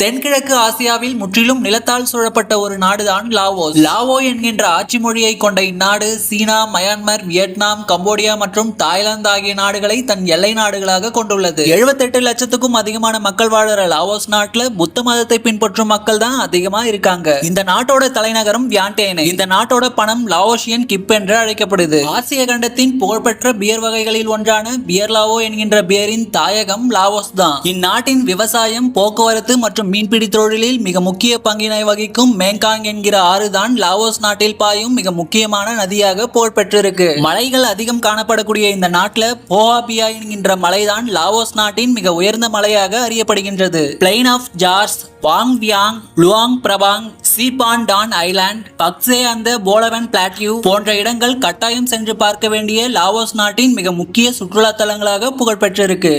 தென்கிழக்கு ஆசியாவில் முற்றிலும் நிலத்தால் சூழப்பட்ட ஒரு நாடுதான் லாவோஸ். லாவோ என்கின்ற ஆட்சி மொழியை கொண்ட இந்நாடு சீனா மயான்மர் வியட்நாம் கம்போடியா மற்றும் தாய்லாந்து ஆகிய நாடுகளை தன் எல்லை நாடுகளாக கொண்டுள்ளது. 78 லட்சத்துக்கும் அதிகமான மக்கள் வாழுற லாவோஸ் நாட்டுல புத்த மதத்தை பின்பற்றும் மக்கள் தான் அதிகமா இருக்காங்க. இந்த நாட்டோட தலைநகரம் வியாண்டேனே இந்த நாட்டோட பணம் லாவோஷியன் கிப் என்று அழைக்கப்படுது. ஆசிய கண்டத்தின் புகழ்பெற்ற பியர் வகைகளில் ஒன்றான பியர் லாவோ என்கின்ற பியரின் தாயகம் லாவோஸ் தான். இந்நாட்டின் விவசாயம் போக்குவரத்து மற்றும் மீன்பிடி தொழிலில் மிக முக்கிய பங்கினை வகிக்கும் மேங்காங் என்கிற ஆறுதான் லாவோஸ் நாட்டில் பாயும் மிக முக்கியமான நதியாக புகழ் பெற்றிருக்கு. மலைகள் அதிகம் காணப்படக்கூடிய இந்த நாட்டில் போவாபியா என்கின்ற மலைதான் லாவோஸ் நாட்டின் மிக உயர்ந்த மலையாக அறியப்படுகின்றது. Plain of jars Vang Vieng Luang Prabang Xepon Don Island Pakse அந்த போலவன் பிளாட்யூ போன்ற இடங்கள் கட்டாயம் சென்று பார்க்க வேண்டிய லாவோஸ் நாட்டின் மிக முக்கிய சுற்றுலா தலங்களாக புகழ்பெற்றிருக்கு.